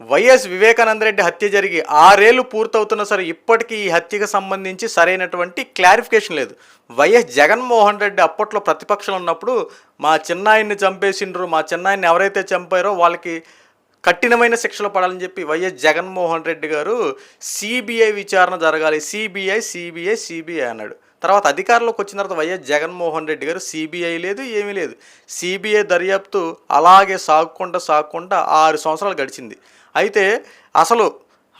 YS Vivekananda Reddy హత్య జరిగి ఆరేళ్ళు పూర్తవుతున్నా సరే ఇప్పటికీ ఈ హత్యకు సంబంధించి సరైనటువంటి క్లారిఫికేషన్ లేదు. వైఎస్ జగన్మోహన్ రెడ్డి అప్పట్లో ప్రతిపక్షంలో ఉన్నప్పుడు మా చిన్నాయన్ని చంపేసిండ్రు మా చిన్నాయన్ని ఎవరైతే చంపారో వాళ్ళకి కఠినమైన శిక్షలు పడాలని చెప్పి వైఎస్ జగన్మోహన్ రెడ్డి గారు సిబిఐ విచారణ జరగాలి. సిబిఐ సిబిఐ సిబిఐ అన్నాడు. తర్వాత అధికారంలోకి వచ్చిన తర్వాత వైఎస్ జగన్మోహన్ రెడ్డి గారు సిబిఐ లేదు ఏమీ లేదు. సిబిఐ దర్యాప్తు అలాగే సాగకుండా సాగకుండా ఆరు సంవత్సరాలు గడిచింది. అయితే అసలు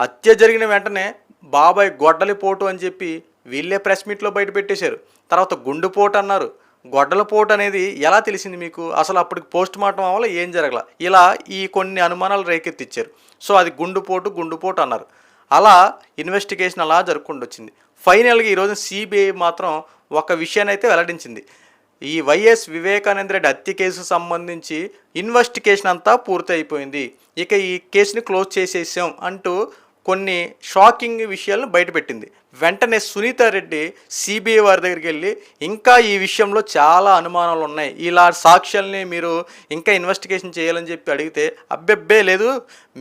హత్య జరిగిన వెంటనే బాబాయ్ గొడ్డలిపోటు అని చెప్పి వీళ్ళే ప్రెస్ మీట్లో బయట పెట్టేశారు. తర్వాత గుండుపోటు అన్నారు. గొడ్డలపోటు అనేది ఎలా తెలిసింది మీకు? అసలు అప్పటికి పోస్ట్ మార్టం వల్ల ఏం జరగల? ఇలా ఈ కొన్ని అనుమానాలు రేకెత్తిచ్చారు. సో అది గుండుపోటు గుండుపోటు అన్నారు. అలా ఇన్వెస్టిగేషన్ అలా జరుపుకుంటూ వచ్చింది. ఫైనల్గా ఈరోజు సిబిఐ మాత్రం ఒక విషయాన్ని అయితే వెల్లడించింది. ఈ వైఎస్ వివేకానంద రెడ్డి హత్య కేసు సంబంధించి ఇన్వెస్టిగేషన్ అంతా పూర్తి అయిపోయింది ఇక ఈ కేసుని క్లోజ్ చేసేసాం అంటూ కొన్ని షాకింగ్ విషయాలను బయటపెట్టింది. వెంటనే సునీత రెడ్డి సిబిఐ వారి దగ్గరికి వెళ్ళి ఇంకా ఈ విషయంలో చాలా అనుమానాలు ఉన్నాయి ఇలా సాక్ష్యాలని మీరు ఇంకా ఇన్వెస్టిగేషన్ చేయాలని చెప్పి అడిగితే అబ్బెబ్బే లేదు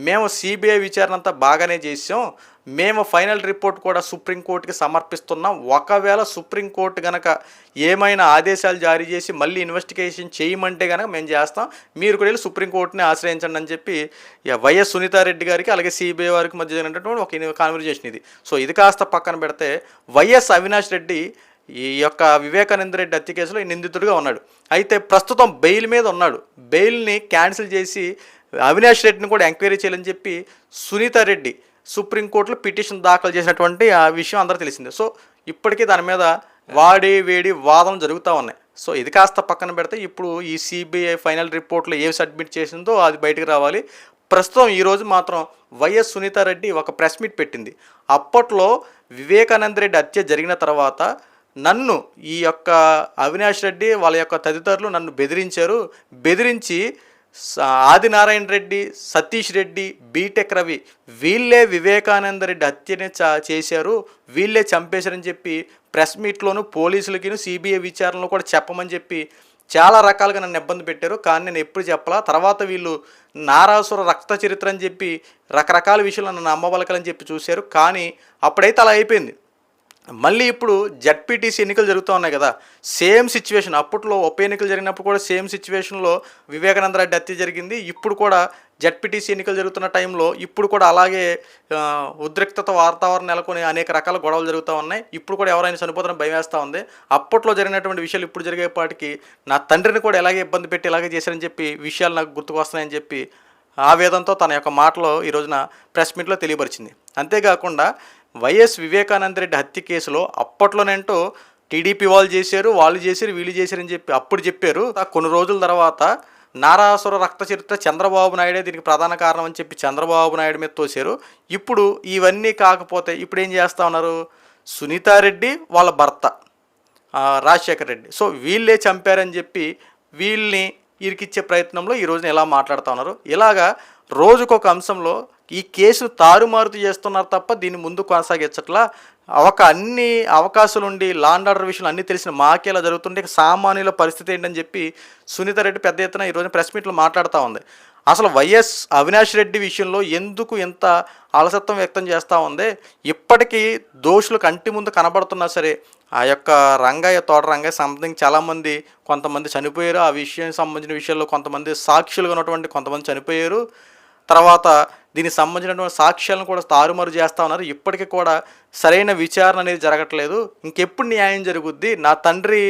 మేము సిబిఐ విచారణ అంతా బాగానే చేసాం. మేము ఫైనల్ రిపోర్ట్ కూడా సుప్రీంకోర్టుకి సమర్పిస్తున్నాం. ఒకవేళ సుప్రీంకోర్టు గనక ఏమైనా ఆదేశాలు జారీ చేసి మళ్ళీ ఇన్వెస్టిగేషన్ చేయమంటే కనుక మేము చేస్తాం. మీరు కూడా వెళ్ళి సుప్రీంకోర్టుని ఆశ్రయించండి అని చెప్పి వైఎస్ సునీతారెడ్డి గారికి అలాగే సిబిఐ వారికి మధ్య జరిగినటువంటి ఒక కాన్వర్జేషన్ ఇది. సో ఇది కాస్త పక్కన పెడితే వైఎస్ అవినాష్ రెడ్డి ఈ యొక్క వివేకానంద రెడ్డి హత్య కేసులో నిందితుడిగా ఉన్నాడు. అయితే ప్రస్తుతం బెయిల్ మీద ఉన్నాడు. బెయిల్ని క్యాన్సిల్ చేసి అవినాష్ రెడ్డిని కూడా ఎంక్వైరీ చేయాలని చెప్పి సునీత రెడ్డి సుప్రీంకోర్టులో పిటిషన్ దాఖలు చేసినటువంటి ఆ విషయం అందరూ తెలిసిందే. సో ఇప్పటికీ దాని మీద వాడి వేడి వాదన జరుగుతూ ఉన్నాయి. సో ఇది కాస్త పక్కన పెడితే ఇప్పుడు ఈ సిబిఐ ఫైనల్ రిపోర్ట్లో ఏవి సబ్మిట్ చేసిందో అది బయటకు రావాలి. ప్రస్తుతం ఈరోజు మాత్రం వైఎస్ సునీతారెడ్డి ఒక ప్రెస్ మీట్ పెట్టింది. అప్పట్లో వివేకానంద రెడ్డి హత్య జరిగిన తర్వాత నన్ను ఈ యొక్క అవినాష్ రెడ్డి వాళ్ళ యొక్క తదితరులు నన్ను బెదిరించారు. బెదిరించి ఆదినారాయణ రెడ్డి సతీష్ రెడ్డి బీటెక్ రవి వీళ్ళే వివేకానంద రెడ్డి హత్యని చ చేశారు. వీళ్ళే చంపేశారని చెప్పి ప్రెస్ మీట్లోను పోలీసులకి సిబిఐ విచారణలో కూడా చెప్పమని చెప్పి చాలా రకాలుగా నన్ను ఇబ్బంది పెట్టారు. కానీ నేను ఎప్పుడు చెప్పలా. తర్వాత వీళ్ళు నారాసుర రక్త చరిత్ర అని చెప్పి రకరకాల విషయాలు నన్ను నమ్మబలకలని చెప్పి చూశారు. కానీ అప్పుడైతే అలా అయిపోయింది. మళ్ళీ ఇప్పుడు జడ్పీటీసీ ఎన్నికలు జరుగుతూ ఉన్నాయి కదా సేమ్ సిచ్యువేషన్ అప్పట్లో ఉప ఎన్నికలు జరిగినప్పుడు కూడా సేమ్ సిచ్యువేషన్లో వివేకానంద రెడ్డి హత్య జరిగింది ఇప్పుడు కూడా జడ్పీటీసీ ఎన్నికలు జరుగుతున్న టైంలో ఇప్పుడు కూడా అలాగే ఉద్రిక్తత వాతావరణం నెలకొని అనేక రకాల గొడవలు జరుగుతూ ఉన్నాయి ఇప్పుడు కూడా ఎవరైనా చనిపోతున్న భయం వేస్తూ ఉంది. అప్పట్లో జరిగినటువంటి విషయాలు ఇప్పుడు జరిగేపాటికి నా తండ్రిని కూడా ఎలాగే ఇబ్బంది పెట్టి ఇలాగే చేశారని చెప్పి విషయాలు నాకు గుర్తుకు వస్తున్నాయని చెప్పి ఆవేదంతో తన యొక్క మాటలో ఈ రోజున ప్రెస్ మీట్లో తెలియపరిచింది. అంతేకాకుండా వైఎస్ వివేకానంద రెడ్డి హత్య కేసులో అప్పట్లోనేంటో టీడీపీ వాళ్ళు చేశారు వాళ్ళు చేశారు వీళ్ళు చేశారని చెప్పి అప్పుడు చెప్పారు. కొన్ని రోజుల తర్వాత నారాసుర రక్త చరిత్ర చంద్రబాబు నాయుడే దీనికి ప్రధాన కారణం అని చెప్పి చంద్రబాబు నాయుడు మీద తోశారు. ఇప్పుడు ఇవన్నీ కాకపోతే ఇప్పుడు ఏం చేస్తా ఉన్నారు? సునీతారెడ్డి వాళ్ళ భర్త రాజశేఖర్ రెడ్డి. సో వీళ్ళే చంపారని చెప్పి వీళ్ళని ఇరికిచ్చే ప్రయత్నంలో ఈ రోజున ఎలా మాట్లాడుతూ ఉన్నారు? ఇలాగా రోజుకొక అంశంలో ఈ కేసును తారుమారుతు చేస్తున్నారు తప్ప దీన్ని ముందు కొనసాగించట్లా. ఒక అన్ని అవకాశాలు ఉండి లాండ్ ఆర్డర్ విషయంలో అన్ని తెలిసిన మాకే ఇలా జరుగుతుంటే సామాన్యుల పరిస్థితి ఏంటని చెప్పి సునీత రెడ్డి పెద్ద ఎత్తున ఈరోజు ప్రెస్ మీట్లో మాట్లాడుతూ ఉంది. అసలు వైఎస్ అవినాష్ రెడ్డి విషయంలో ఎందుకు ఇంత అలసత్వం వ్యక్తం చేస్తూ ఉంది? ఇప్పటికీ దోషులు కంటి ముందు కనబడుతున్నా సరే ఆ యొక్క రంగయ్య తోట రంగయ్య సంథింగ్ చాలామంది కొంతమంది చనిపోయారు. ఆ విషయానికి సంబంధించిన విషయాల్లో కొంతమంది సాక్షులుగా ఉన్నటువంటి కొంతమంది చనిపోయారు. తర్వాత దీనికి సంబంధించినటువంటి సాక్ష్యాలను కూడా తారుమారు చేస్తూ ఉన్నారు. ఇప్పటికీ కూడా సరైన విచారణ అనేది జరగట్లేదు. ఇంకెప్పుడు న్యాయం జరుగుద్ది? నా తండ్రి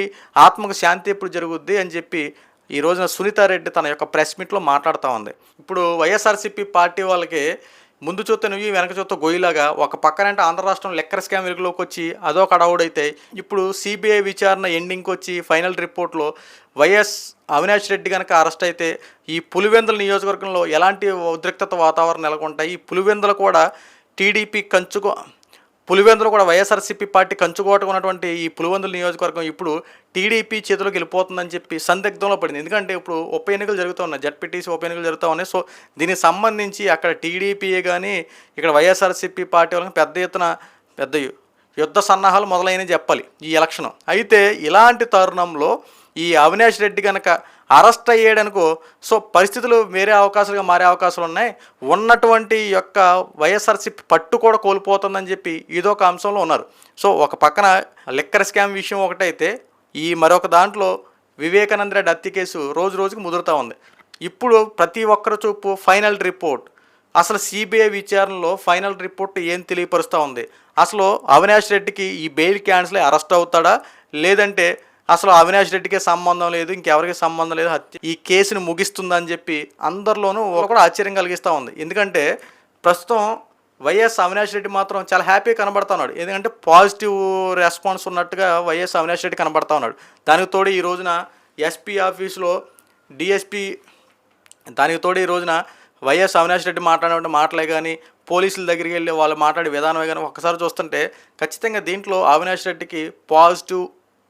ఆత్మకు శాంతి ఎప్పుడు జరుగుద్ది? అని చెప్పి ఈ రోజున సునీతారెడ్డి తన యొక్క ప్రెస్ మీట్లో మాట్లాడుతూ ఉంది. ఇప్పుడు వైఎస్ఆర్సీపీ పార్టీ వాళ్ళకి ముందు చూస్తే నువ్వు వెనక చూస్తే గొయ్యిలాగా ఒక పక్కనంటే ఆంధ్ర రాష్ట్రం లెక్కర్ స్కామ్ వెలుగులోకి వచ్చి అదొక అడవుడైతే ఇప్పుడు సిబిఐ విచారణ ఎండింగ్కి వచ్చి ఫైనల్ రిపోర్ట్లో వైఎస్ అవినాష్ రెడ్డి కనుక అరెస్ట్ అయితే ఈ పులివెందుల నియోజకవర్గంలో ఎలాంటి ఉద్రిక్తత వాతావరణం నెలకొంటాయి? ఈ పులివెందులు కూడా టీడీపీ కంచుకో పులివెందులు కూడా వైఎస్ఆర్సీపీ పార్టీ కంచుకోవటం ఉన్నటువంటి ఈ పులివెందుల నియోజకవర్గం ఇప్పుడు టీడీపీ చేతిలోకి వెళ్ళిపోతుందని చెప్పి సందిగ్ధంలో పడింది. ఎందుకంటే ఇప్పుడు ఉప ఎన్నికలు జరుగుతూ ఉన్నాయి. జడ్పీటీసీ ఉప ఎన్నికలు జరుగుతూ ఉన్నాయి. సో దీనికి సంబంధించి అక్కడ టీడీపీయే కానీ ఇక్కడ వైఎస్ఆర్సీపీ పార్టీ వాళ్ళకి పెద్ద ఎత్తున పెద్ద యుద్ధ సన్నాహాలు మొదలైనవి చెప్పాలి ఈ ఎలక్షన్. అయితే ఇలాంటి తరుణంలో ఈ అవినాష్ రెడ్డి కనుక అరెస్ట్ అయ్యాడనుకో సో పరిస్థితులు వేరే అవకాశాలుగా మారే అవకాశాలు ఉన్నాయి. ఉన్నటువంటి యొక్క వైఎస్ఆర్సీపీ పట్టు కూడా కోల్పోతుందని చెప్పి ఇదొక అంశంలో ఉన్నారు. సో ఒక పక్కన లిక్కర్ స్కామ్ విషయం ఒకటైతే ఈ మరొక దాంట్లో వివేకానంద రెడ్డి హత్య కేసు రోజు రోజుకి ముదురుతూ ఉంది. ఇప్పుడు ప్రతి ఒక్కరి చూపు ఫైనల్ రిపోర్ట్. అసలు సిబిఐ విచారణలో ఫైనల్ రిపోర్ట్ ఏం తెలియపరుస్తూ ఉంది? అసలు అవినాష్ రెడ్డికి ఈ బెయిల్ క్యాన్సిల్ అరెస్ట్ అవుతాడా? లేదంటే అసలు అవినాష్ రెడ్డికే సంబంధం లేదు ఇంకెవరికి సంబంధం లేదు హత్య ఈ కేసుని ముగిస్తుందని చెప్పి అందరిలోనూ కూడా ఆశ్చర్యం కలిగిస్తూ ఉంది. ఎందుకంటే ప్రస్తుతం వైఎస్ అవినాష్ రెడ్డి మాత్రం చాలా హ్యాపీగా కనబడుతున్నాడు ఎందుకంటే పాజిటివ్ రెస్పాన్స్ ఉన్నట్టుగా వైఎస్ అవినాష్ రెడ్డి కనబడుతూ ఉన్నాడు. దానికి తోడు ఈ రోజున ఎస్పీ ఆఫీసులో డిఎస్పీ దానికి తోడు ఈ రోజున వైఎస్ అవినాష్ రెడ్డి మాట్లాడే మాటలే కానీ పోలీసుల దగ్గరికి వెళ్ళి వాళ్ళు మాట్లాడే విధానమే కానీ ఒక్కసారి చూస్తుంటే ఖచ్చితంగా దీంట్లో అవినాష్ రెడ్డికి పాజిటివ్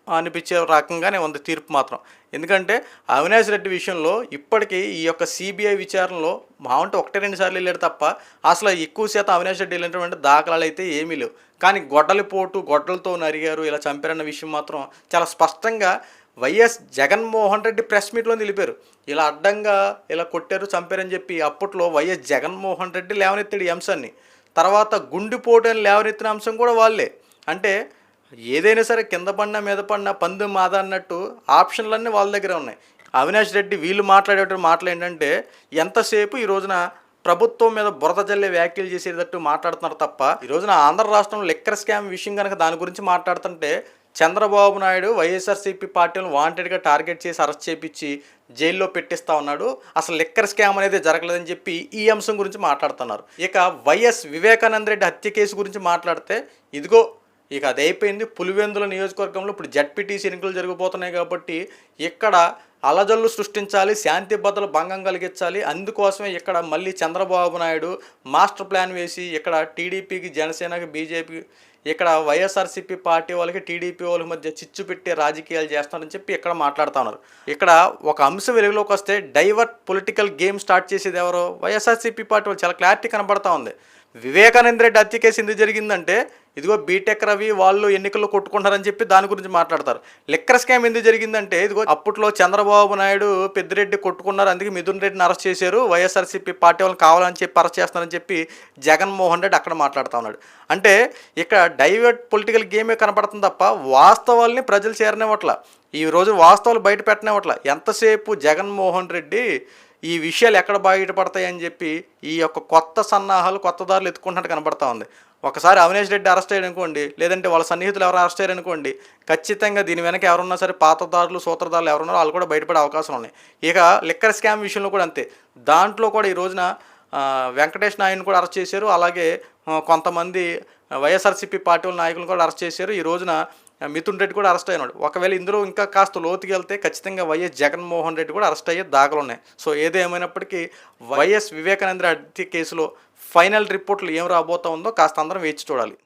అనిపించే రకంగానే ఉంది తీర్పు మాత్రం. ఎందుకంటే అవినాష్ రెడ్డి విషయంలో ఇప్పటికీ ఈ యొక్క సిబిఐ విచారణలో మామంటే ఒకటి రెండు సార్లు వెళ్ళాడు తప్ప అసలు ఎక్కువ శాతం అవినాష్ రెడ్డి వెళ్ళినటువంటి దాఖలాలు అయితే ఏమీ లేవు. కానీ గొడ్డలి పోటు గొడ్డలతో నరిగారు ఇలా చంపారన్న విషయం మాత్రం చాలా స్పష్టంగా వైఎస్ జగన్మోహన్ రెడ్డి ప్రెస్ మీట్లో నిలిపారు. ఇలా అడ్డంగా ఇలా కొట్టారు చంపారని చెప్పి అప్పట్లో వైఎస్ జగన్మోహన్ రెడ్డి లేవనెత్తాడు ఈ అంశాన్ని. తర్వాత గుండెపోటు అని లేవనెత్తిన అంశం కూడా వాళ్ళే. అంటే ఏదైనా సరే కింద పడినా మీద పడినా పందు మాద అన్నట్టు ఆప్షన్లన్నీ వాళ్ళ దగ్గర ఉన్నాయి. అవినాష్ రెడ్డి వీళ్ళు మాట్లాడేట మాటలు ఏంటంటే ఎంతసేపు ఈ రోజున ప్రభుత్వం మీద బురద జల్లే వ్యాఖ్యలు చేసేటట్టు మాట్లాడుతున్నారు తప్ప ఈ రోజున ఆంధ్ర రాష్ట్రంలో లెక్కర్ స్కామ్ విషయం కనుక దాని గురించి మాట్లాడుతుంటే చంద్రబాబు నాయుడు వైఎస్ఆర్సీపీ పార్టీలను వాంటెడ్గా టార్గెట్ చేసి అరెస్ట్ చేపించి జైల్లో పెట్టిస్తా ఉన్నాడు. అసలు లెక్కర్ స్కామ్ అనేది జరగలేదని చెప్పి ఈ అంశం గురించి మాట్లాడుతున్నారు. ఇక వైఎస్ వివేకానంద రెడ్డి హత్య కేసు గురించి మాట్లాడితే ఇదిగో ఇక అది అయిపోయింది పులివెందుల నియోజకవర్గంలో ఇప్పుడు జడ్పీటీసీ ఎన్నికలు జరిగిపోతున్నాయి కాబట్టి ఇక్కడ అలజల్లు సృష్టించాలి శాంతి భద్రతలు భంగం కలిగించాలి. అందుకోసమే ఇక్కడ మళ్ళీ చంద్రబాబు నాయుడు మాస్టర్ ప్లాన్ వేసి ఇక్కడ టీడీపీకి జనసేనకి బీజేపీ ఇక్కడ వైఎస్ఆర్సీపీ పార్టీ వాళ్ళకి టీడీపీ వాళ్ళ మధ్య చిచ్చు పెట్టే రాజకీయాలు చేస్తారని చెప్పి ఇక్కడ మాట్లాడుతా ఉన్నారు. ఇక్కడ ఒక అంశం వెలుగులోకి వస్తే డైవర్ట్ పొలిటికల్ గేమ్ స్టార్ట్ చేసేది ఎవరో వైఎస్ఆర్సీపీ పార్టీ వాళ్ళు. చాలా క్లారిటీ కనబడతా ఉంది. వివేకానంద రెడ్డి హత్య కేసు ఎందుకు జరిగిందంటే ఇదిగో బీటెక్ రవి వాళ్ళు ఎన్నికల్లో కొట్టుకుంటారని చెప్పి దాని గురించి మాట్లాడతారు. లిక్కర్ స్కామ్ ఎందుకు జరిగిందంటే ఇదిగో అప్పట్లో చంద్రబాబు నాయుడు పెద్దిరెడ్డి కొట్టుకున్నారు అందుకే మిథున్ రెడ్డిని అరెస్ట్ చేశారు వైఎస్ఆర్సీపీ పార్టీ వాళ్ళని కావాలని చెప్పి అరెస్ట్ చేస్తున్నారని చెప్పి జగన్మోహన్ రెడ్డి అక్కడ మాట్లాడుతూ ఉన్నాడు. అంటే ఇక్కడ డైవర్ట్ పొలిటికల్ గేమే కనపడుతుంది తప్ప వాస్తవాల్ని ప్రజలు చేరనివ్వట్ల. ఈ రోజు వాస్తవాలు బయట పెట్టనివ్వట్ల. ఎంతసేపు జగన్మోహన్ రెడ్డి ఈ విషయాలు ఎక్కడ బయటపడతాయి అని చెప్పి ఈ యొక్క కొత్త సన్నాహాలు కొత్త దారులు ఎత్తుకుంటున్నట్టు కనబడతా ఉంది. ఒకసారి అవినేష్ రెడ్డి అరెస్ట్ అయ్యాడు అనుకోండి లేదంటే వాళ్ళ సన్నిహితులు ఎవరు అరెస్ట్ అయ్యారనుకోండి ఖచ్చితంగా దీని వెనక ఎవరున్నా సరే పాతదారులు సూత్రధారులు ఎవరున్నారో వాళ్ళు కూడా బయటపడే అవకాశం ఉన్నాయి. ఇక లిక్కర్ స్కామ్ విషయంలో కూడా అంతే. దాంట్లో కూడా ఈ రోజున వెంకటేష్ నాయుడుని కూడా అరెస్ట్ చేశారు. అలాగే కొంతమంది వైఎస్ఆర్సీపీ పార్టీ వాళ్ళ నాయకులను కూడా అరెస్ట్ చేశారు. ఈ రోజున మిథున్ రెడ్డి కూడా అరెస్ట్ అయినాడు. ఒకవేళ ఇందులో ఇంకా కాస్త లోతుకి వెళ్తే ఖచ్చితంగా వైఎస్ జగన్మోహన్ రెడ్డి కూడా అరెస్ట్ అయ్యే దాఖలు ఉన్నాయి. సో ఏదేమైనప్పటికీ వైఎస్ వివేకానంద రెడ్డి కేసులో ఫైనల్ రిపోర్ట్లు ఏం రాబోతా ఉందో కాస్త అందరం వేచి చూడాలి.